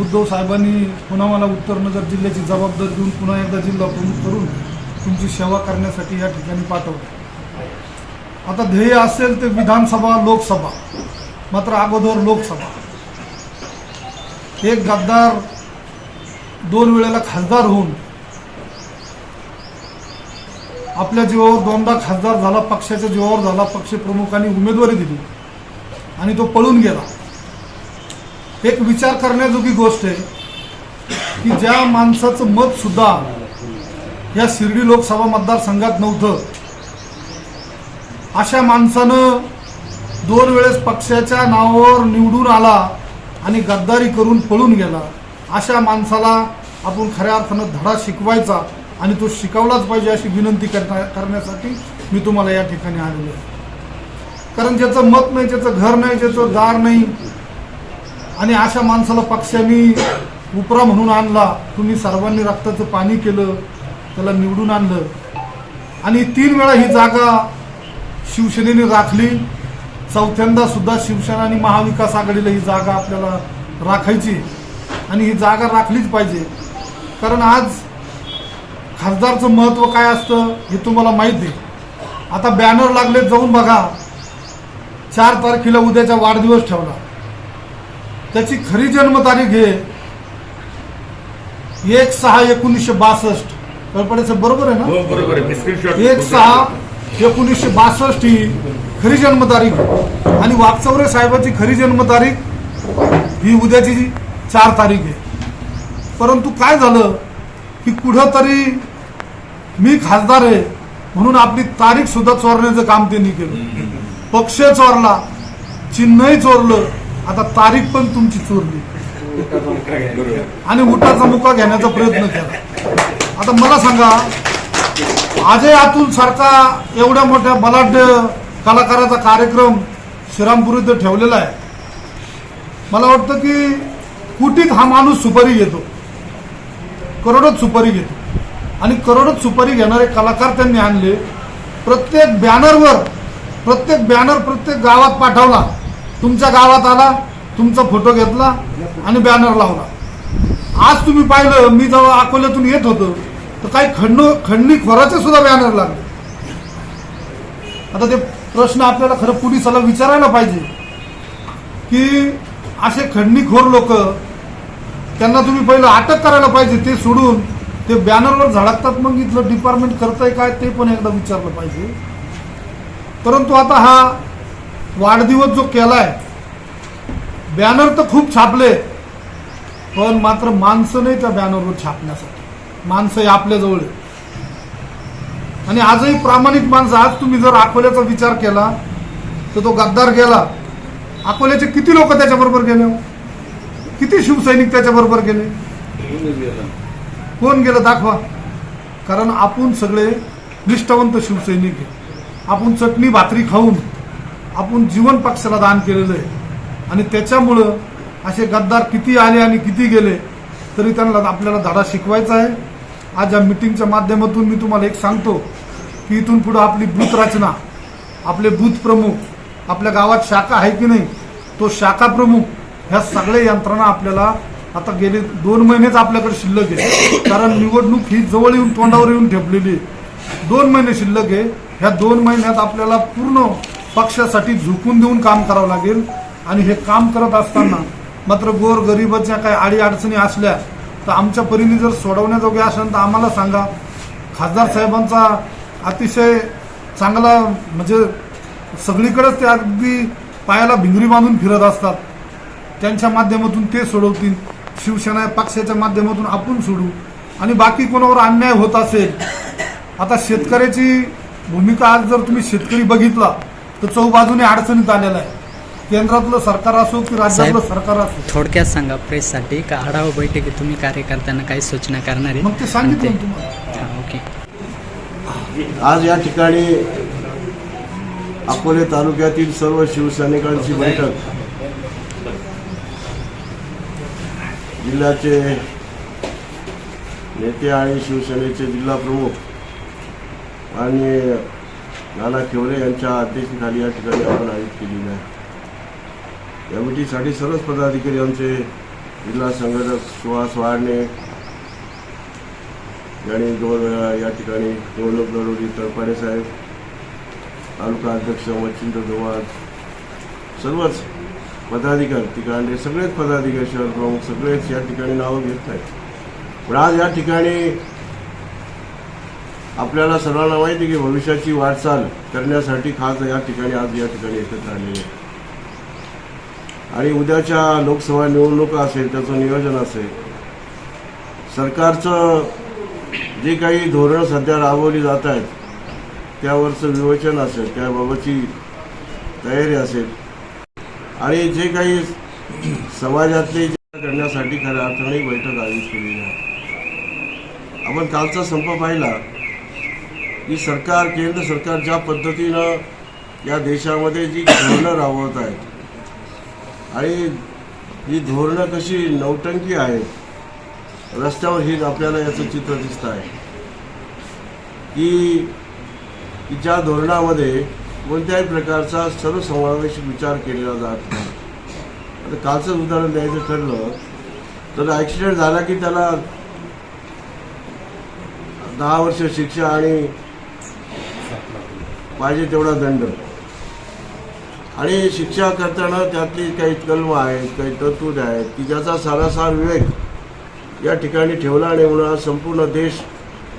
उद्धव साहेबांनी पुन्हा मला उत्तर नगर जिल्ह्याची जबाबदारी देऊन पुन्हा एकदा जिल्हा प्रमुख करून तुमची सेवा करण्यासाठी या ठिकाणी पाठवलं. आता ध्येय असेल ते विधानसभा लोकसभा मात्र अगोदर लोकसभा. एक गद्दार दोन वेळेला खासदार होऊन आपल्या जीवावर दोनदा खासदार झाला पक्षाच्या जीवावर झाला पक्ष प्रमुखांनी उमेदवारी दिली आणि तो पळून गेला. एक विचार करण्याजोगी गोष्ट आहे की ज्या माणसाचं मत सुद्धा या शिर्डी लोकसभा मतदारसंघात नव्हतं अशा माणसानं दोन वेळेस पक्षाच्या नावावर निवडून आला आणि गद्दारी करून पळून गेला. अशा माणसाला आपण खऱ्या अर्थानं धडा शिकवायचा आणि तो शिकवलाच पाहिजे अशी विनंती करण्या- करण्यासाठी मी तुम्हाला या ठिकाणी आलेलो आहे. कारण ज्याचं मत नाही ज्याचं घर नाही ज्याचं दार नाही आणि अशा माणसाला पक्षाने उपरा म्हणून आणला. तुम्ही सर्वांनी रक्ताचं पाणी केलं त्याला निवडून आणलं. आणि तीन वेळा ही जागा शिवसेनेने राखली. चौथ्यांदा सुद्धा शिवसेना आणि महाविकास आघाडीला ही जागा आपल्याला राखायची. आणि ही जागा राखलीच पाहिजे. कारण आज खासदारचं महत्त्व काय असतं हे तुम्हाला माहीत आहे. आता बॅनर लागले जाऊन बघा. चार तारखेला उद्याचा वाढदिवस ठेवला. त्याची खरी जन्मतारीख आहे एक सहा एकोणीसशे बासष्ट. कळपडेचं बरोबर आहे ना? हो बरोबर आहे. एक सहा एकोणीसशे बासष्ट ही खरी जन्मतारीख. आणि वाकचौरे साहेबाची खरी जन्मतारीख ही उद्याची चार तारीख आहे. परंतु काय झालं की कुठंतरी मी खासदार आहे म्हणून आपली तारीख सुद्धा चोरण्याचं काम त्यांनी केलं. पक्ष चोरला चिन्हही चोरलं. आता तारीख पण तुमची चोरली. आणि उठाचा मुका घेण्याचा प्रयत्न केला. आता मला सांगा अजय अतुल सारखा एवढ्या मोठ्या बलाढ्य कलाकाराचा कार्यक्रम श्रीरामपूर इथं ठेवलेला आहे. मला वाटतं की कुटीत हा माणूस सुपारी घेतो. करोडच सुपारी घेतो. आणि करोडच सुपारी घेणारे कलाकार त्यांनी आणले. प्रत्येक बॅनरवर प्रत्येक बॅनर प्रत्येक गावात पाठवला. तुमच्या गावात आला तुमचा फोटो घेतला आणि बॅनर लावला. आज तुम्ही पाहिलं मी जेव्हा अकोल्यातून येत होतो तर काही खंड खंडणी खोराचे सुद्धा बॅनर लागले. आता ते प्रश्न आपल्याला खरं पोलिसाला विचारायला पाहिजे. की असे खंडणीखोर लोक त्यांना तुम्ही पहिलं अटक करायला पाहिजे ते सोडून ते बॅनरवर झळकतात मग इथलं डिपार्टमेंट करतंय काय ते पण एकदा विचारलं पाहिजे. परंतु आता हा वाढदिवस जो केलाय बॅनर तर खूप छापले पण मात्र माणसं नाही त्या बॅनरवर छापण्यासाठी. माणसं हे आपल्याजवळ आहे. आणि आजही प्रामाणिक माणसं आज तुम्ही जर अकोल्याचा विचार केला तर तो गद्दार गेला. अकोल्याचे किती लोक त्याच्याबरोबर गेले? किती शिवसैनिक त्याच्याबरोबर गेले? कोण गेलं दाखवा. कारण आपण सगळे निष्ठावंत शिवसैनिक आहे आपण चटणी भाकरी खाऊन आपण जीवन पक्षाला दान केलेलं आहे. आणि त्याच्यामुळं असे गद्दार किती आले आणि किती गेले तरी त्यांना आपल्याला धडा शिकवायचा आहे. आज या मिटिंगच्या माध्यमातून मी तुम्हाला एक सांगतो की इथून पुढं आपली बूथ रचना आपले बूथ प्रमुख आपल्या गावात शाखा आहे की नाही तो शाखा प्रमुख ह्या सगळ्या यंत्रणा आपल्याला आता गेले दोन महिनेच आपल्याकडे शिल्लक आहे. कारण निवडणूक ही जवळ येऊन तोंडावर येऊन ठेपलेली आहे. दोन महिने शिल्लक आहे. ह्या दोन महिन्यात आपल्याला पूर्ण पक्षासाठी झुकून देऊन काम करावं लागेल. आणि हे काम करत असताना मात्र गोर गरिबाच्या काही आडी अडचणी असल्या तर आमच्या परीने जर सोडवण्याजोगे असेल तर आम्हाला सांगा. खासदार साहेबांचा अतिशय चांगला म्हणजे सगळीकडेच ते अगदी पायाला भिंगरी बांधून फिरत असतात. त्यांच्या माध्यमातून ते सोडवतील. शिवसेना पक्षाच्या माध्यमातून आपण सोडू. आणि बाकी कोणावर अन्याय होत असेल आता शेतकऱ्याची भूमिका आज जर तुम्ही शेतकरी बघितला तर चौबाजूने अडचणीत आलेला आहे. केंद्रातलं सरकार असो की राज्यातलं साहेब. सरकार असो. थोडक्यात सांगा प्रेससाठी का आढावा बैठकीत तुम्ही कार्यकर्त्यांना काही सूचना करणार आहे मग ते सांगितलं आणि ना तुम्हाला. ते- हा, ओके. आज या ठिकाणी अकोले तालुक्यातील सर्व शिवसैनिकांची बैठक. जिल्ह्याचे नेते आणि शिवसेनेचे जिल्हा प्रमुख आणि नाना खेवरे यांच्या अध्यक्षतेखाली या ठिकाणी आपण आयोजित केलेली आहे. या मिटीसाठी सर्वच पदाधिकारी आमचे जिल्हा संघटक सुहास वाडणे यांनी दोन वेळा या ठिकाणी निवडणूक लढवली तरपाडे साहेब तालुका अध्यक्ष मच्छिंद्र धुमाळ सर्वच पदाधिकारी ठिकाणी सगळेच पदाधिकारी शहर प्रमुख सगळेच या ठिकाणी नावं घेत आहेत. पण आज या ठिकाणी आपल्याला सर्वांना माहिती आहे की भविष्याची वाटचाल करण्यासाठी खास या ठिकाणी आज या ठिकाणी एकत्र आलेले आहे आणि उद्याच्या लोकसभा निवडणुका असेल त्याचं नियोजन असेल सरकारचं जे काही धोरणं सध्या राबवली जात आहेत त्यावरचं विवेचन असेल त्याबाबतची तयारी असेल. आणि जे काही समाजातले करण्यासाठी खऱ्या अर्थाने बैठक आयोजित केलेली आहे. आपण कालचा संप पाहिला. की सरकार केंद्र सरकार ज्या पद्धतीनं या देशामध्ये जी धोरणं राबवत आहेत आणि ही धोरणं कशी नौटंकी आहेत रस्त्यावर ही आपल्याला याचं चित्र दिसत आहे की की ज्या धोरणामध्ये कोणत्याही प्रकारचा सर्वसमावेशक विचार केलेला जात नाही. आता कालचंच उदाहरण द्यायचं ठरलं तर ॲक्सिडेंट झाला की त्याला दहा वर्ष शिक्षा आणि पाहिजे तेवढा दंड. आणि शिक्षा करताना त्यातली काही कलम आहेत काही तरतूद आहेत की ज्याचा सारासार विवेक या ठिकाणी ठेवला आणि म्हणून आज संपूर्ण देश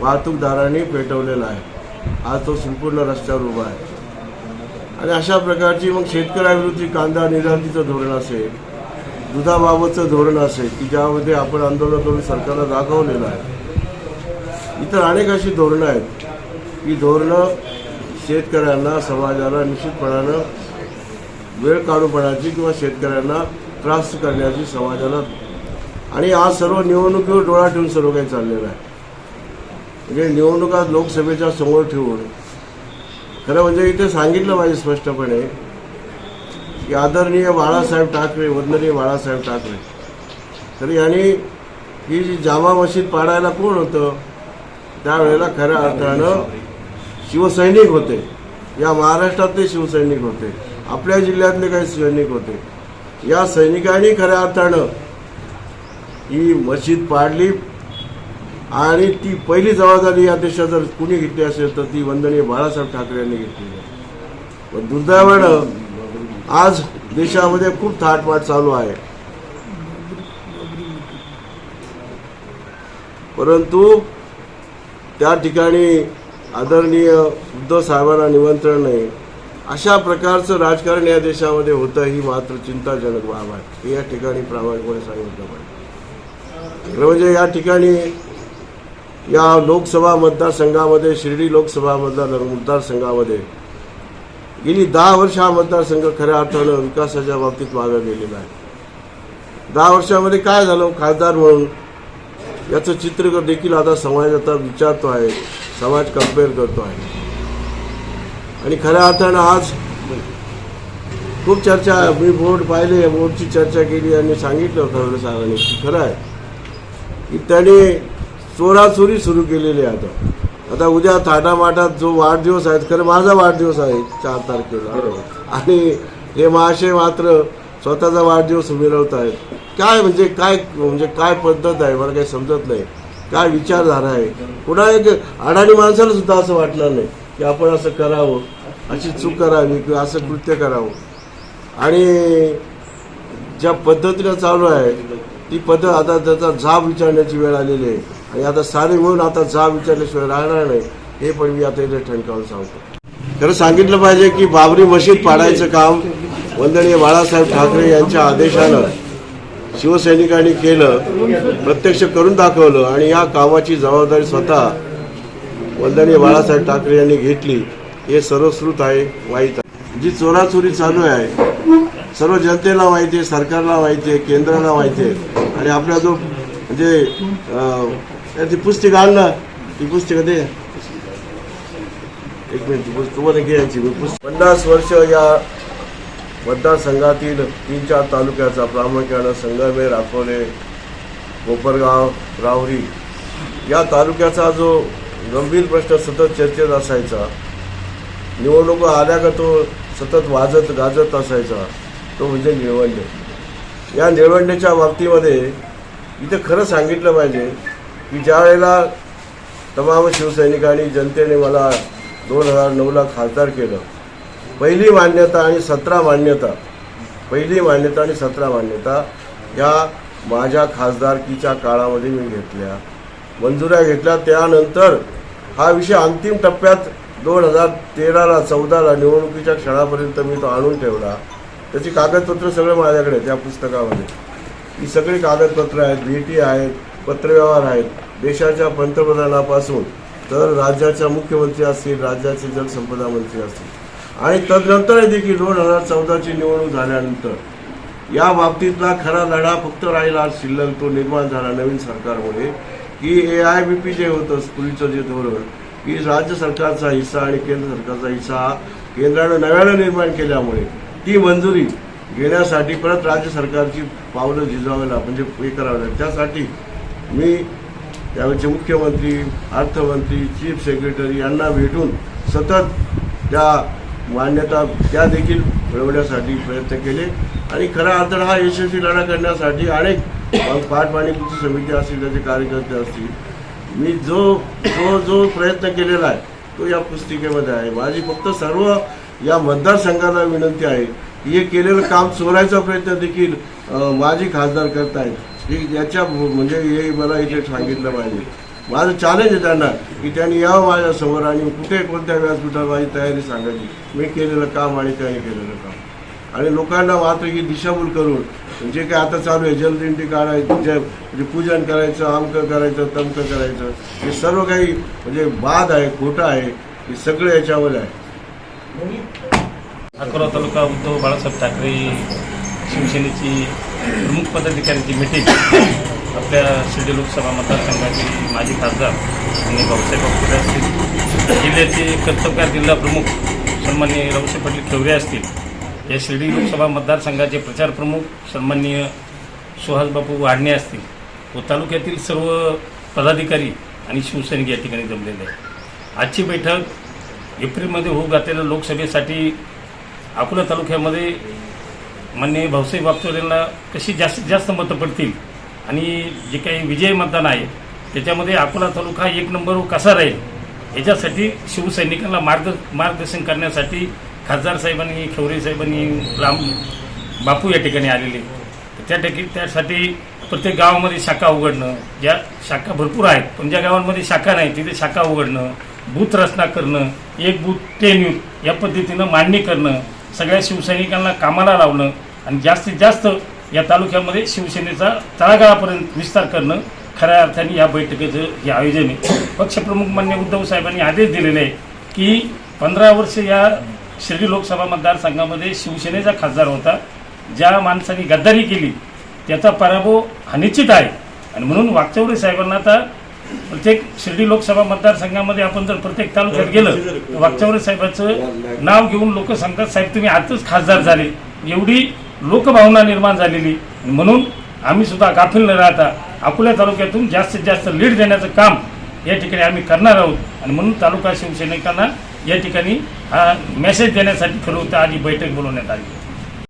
वाहतूकदारांनी पेटवलेला आहे. आज तो संपूर्ण रस्त्यावर उभा आहे. आणि अशा प्रकारची मग शेतकऱ्याविरुद्ध कांदा निर्यातीचं धोरण असेल दुधाबाबतचं धोरण असेल की ज्यामध्ये आपण आंदोलन करून सरकारला दाखवलेलं आहे. इतर अनेक अशी धोरणं आहेत. ही धोरणं शेतकऱ्यांना समाजाला निश्चितपणानं वेळ काढूपणाची किंवा शेतकऱ्यांना त्रास करण्याची समाजाला आणि आज सर्व निवडणुकीवर डोळा ठेवून सर्व काही चाललेलं आहे. म्हणजे निवडणुका लोकसभेच्या समोर ठेवून खरं म्हणजे इथे सांगितलं पाहिजे स्पष्टपणे की आदरणीय बाळासाहेब ठाकरे वंदनीय बाळासाहेब ठाकरे. तर यांनी ही जी जामा मशीद पाडायला कोण होतं त्यावेळेला खऱ्या अर्थानं शिवसैनिक होते. या महाराष्ट्रातले शिवसैनिक होते. आपल्या जिल्ह्यातले काही सैनिक होते. या सैनिकांनी खऱ्या अर्थानं ही मशीद पाडली आणि ती पहिली जबाबदारी या देशात जर कुणी घेतली असेल तर ती वंदनीय बाळासाहेब ठाकरे यांनी घेतली. आहे पण दुर्दैवानं आज देशामध्ये खूप थाटमाट चालू आहे. परंतु त्या ठिकाणी आदरणीय उद्धव साहेबांना निमंत्रण नाही अशा प्रकारचं राजकारण या देशामध्ये होतं ही मात्र चिंताजनक बाब आहे. हे या ठिकाणी प्रामाणिकपणे सांगितलं पाहिजे. खरं म्हणजे या ठिकाणी या लोकसभा मतदारसंघामध्ये शिर्डी लोकसभा मतदार मतदारसंघामध्ये गेली दहा वर्ष हा मतदारसंघ खऱ्या अर्थानं विकासाच्या बाबतीत मागं गेलेला आहे. दहा वर्षामध्ये काय झालं? खासदार म्हणून याचं चित्र देखील आता समाज आता विचारतो आहे. समाज कंपेअर करतो आहे. आणि खऱ्या अर्थानं आज खूप चर्चा मी बोर्ड पाहिले बोर्डची चर्चा केली आणि सांगितलं खरं साहेबांनी की खरं आहे. की त्यांनी चोराचोरी सुरू केलेली आहे आता. आता उद्या थाटामाटात जो वाढदिवस आहे खरं माझा वाढदिवस आहे चार तारखेला. आणि हे महाशय मात्र स्वतःचा वाढदिवस मिळवत आहेत काय म्हणजे काय म्हणजे काय पद्धत आहे? मला काही समजत नाही. काय विचारधारा आहे? पुन्हा एक अडाणी माणसाला सुद्धा असं वाटलं नाही की आपण असं करावं अशी चूक करावी किंवा असं कृत्य करावं. आणि ज्या पद्धतीनं चालू आहे ती पद्धत आता त्याचा जाब विचारण्याची वेळ आलेली आहे. आणि आता सारे मिळून आता जाब विचारल्याशिवाय राहणार नाही हे पण मी आता इथे ठणकावून सांगतो. खरं सांगितलं पाहिजे की बाबरी मशीद पाडायचं काम वंदनीय बाळासाहेब ठाकरे यांच्या आदेशानं शिवसैनिकांनी केलं प्रत्यक्ष करून दाखवलं आणि या कामाची जबाबदारी स्वतः वंदनीय बाळासाहेब ठाकरे यांनी घेतली. हे सर्वश्रुत आहे माहीत आहे. जी चोराचोरी चालू आहे सर्व जनतेला माहिती आहे सरकारला माहिती आहे केंद्राला माहिती आहे. आणि आपला जो म्हणजे अं, ती पुस्तिका आणलं ती पुस्तिका दे. एक मिनिट तुम्हाला घ्यायची पन्नास वर्ष या मतदारसंघातील तीन चार तालुक्याचा प्रामुख्यानं संगमे राखोले कोपरगाव राहुरी या तालुक्याचा जो गंभीर प्रश्न सतत चर्चेत असायचा निवडणुका आल्या का तो सतत वाजत गाजत असायचा तो म्हणजे निळवंडे. या निळवंडेच्या बाबतीमध्ये इथे खरं सांगितलं पाहिजे की ज्या वेळेला तमाम शिवसैनिकांनी जनतेने मला दोन हजार नऊला खासदार केलं पहिली मान्यता आणि सतरा मान्यता पहिली मान्यता आणि सतरा मान्यता या माझ्या खासदारकीच्या काळामध्ये मी घेतल्या मंजुऱ्या घेतल्या. त्यानंतर हा विषय अंतिम टप्प्यात दोन हजार तेराला चौदाला निवडणुकीच्या क्षणापर्यंत मी तो आणून ठेवला. त्याची कागदपत्र सगळं माझ्याकडे त्या पुस्तकामध्ये. ही सगळी कागदपत्रं आहेत भेटी आहेत पत्रव्यवहार आहेत. देशाच्या पंतप्रधानापासून तर राज्याच्या मुख्यमंत्री असतील राज्याचे जलसंपदा मंत्री असतील. आणि तदनंतर देखील दोन हजार चौदाची निवडणूक झाल्यानंतर या बाबतीतला खरा लढा फक्त राहिला शिल्लक तो निर्माण झाला नवीन सरकारमुळे. की ए आय बी पी जे होतं पूर्वीचं जे धोरण की राज्य सरकारचा हिस्सा आणि केंद्र सरकारचा हिस्सा हा केंद्रानं नव्यानं निर्माण केल्यामुळे ती मंजुरी घेण्यासाठी परत राज्य सरकारची पावलं झिजावायला म्हणजे हे करावं लागेल. त्यासाठी मी त्यावेळेचे मुख्यमंत्री अर्थमंत्री चीफ सेक्रेटरी यांना भेटून सतत त्या मान्यता त्या देखील मिळवण्यासाठी प्रयत्न केले. आणि खरा अर्थानं हा यशस्वी लढा करण्यासाठी अनेक पाटपाणी कृती समिती असतील त्याचे कार्यकर्ते असतील. मी जो जो जो प्रयत्न केलेला आहे तो या पुस्तिकेमध्ये आहे. माझी फक्त सर्व या मतदारसंघाला विनंती आहे की हे केलेलं काम चोरायचा प्रयत्न देखील माझी माजी खासदार करतायत. हे याच्या म्हणजे हे मला इथे सांगितलं पाहिजे. माझं चॅलेंज आहे त्यांना की त्यांनी यावं माझ्यासमोर आणि कुठे कोणत्या व्यासपीठात माझी तयारी सांगायची मी केलेलं काम आणि त्यांनी केलेलं काम. आणि लोकांना मात्र ही दिशाभूल करून जे काय आता चालू आहे जलदिंडी काढायचं जे म्हणजे पूजन करायचं अमकं करायचं तमकं करायचं हे सर्व काही म्हणजे बाद आहे खोटं आहे हे सगळं याच्यावर आहे. अकोला तालुका उद्धव बाळासाहेब ठाकरे शिवसेनेची प्रमुख पदाधिकाऱ्यांची मिटिंग आपल्या शिर्डी लोकसभा मतदारसंघाचे माजी खासदार आणि भाऊसाहेब अकोले असतील जिल्ह्याचे कर्तव्यकार जिल्हा प्रमुख सन्माननीय रावसाहेब पाटील ठेवरे असतील. या शिर्डी लोकसभा मतदारसंघाचे प्रचार प्रमुख सन्माननीय सुहासबापू वाढणे असतील. व तालुक्यातील सर्व पदाधिकारी आणि शिवसैनिक या ठिकाणी जमलेले आहेत. आजची बैठक एप्रिलमध्ये होऊ घातलेल्या लोकसभेसाठी अकोला तालुक्यामध्ये माननीय भाऊसाहेब वागचौरेंना कशी जास्तीत जास्त मतं पडतील आणि जे काही विजय मतदान आहे त्याच्यामध्ये अकोला तालुका एक नंबरवर कसा राहील? याच्यासाठी शिवसैनिकांना मार्ग मार्गदर्शन करण्यासाठी खासदार साहेबांनी खेवरे साहेबांनी राम बापू या ठिकाणी आलेले त्या ठिकाणी त्यासाठी प्रत्येक गावामध्ये शाखा उघडणं ज्या शाखा भरपूर आहेत पण ज्या गावांमध्ये शाखा नाही तिथे शाखा उघडणं बूथ रचना करणं एक बूथ टेन युथ या पद्धतीनं मांडणी करणं सगळ्या शिवसैनिकांना कामाला लावणं आणि जास्तीत जास्त या तालुक्यामध्ये शिवसेनेचा तळागाळापर्यंत विस्तार करणं खऱ्या अर्थाने या बैठकीचं हे आयोजन आहे. पक्षप्रमुख मान्य उद्धव साहेबांनी आदेश दिलेले आहे की पंधरा वर्ष या शिर्डी लोकसभा मतदारसंघामध्ये शिवसेनेचा खासदार होता. ज्या माणसाने गद्दारी केली त्याचा पराभव हा निश्चित आहे. आणि म्हणून वागचौरे साहेबांना आता प्रत्येक शिर्डी लोकसभा मतदारसंघामध्ये आपण जर प्रत्येक तालुक्यात गेलं तर वागचौरे साहेबाचं नाव घेऊन लोक सांगतात साहेब तुम्ही आजच खासदार झाले. एवढी लोकभावना निर्माण झालेली. म्हणून आम्ही सुद्धा गाफील न राहता अकोला तालुक्यातून जास्तीत जास्त लीड देण्याचं काम या ठिकाणी आम्ही करणार आहोत. आणि म्हणून तालुका शिवसैनिकांना या ठिकाणी हा मेसेज देण्यासाठी खरं होतं आज बैठक बोलवण्यात आली.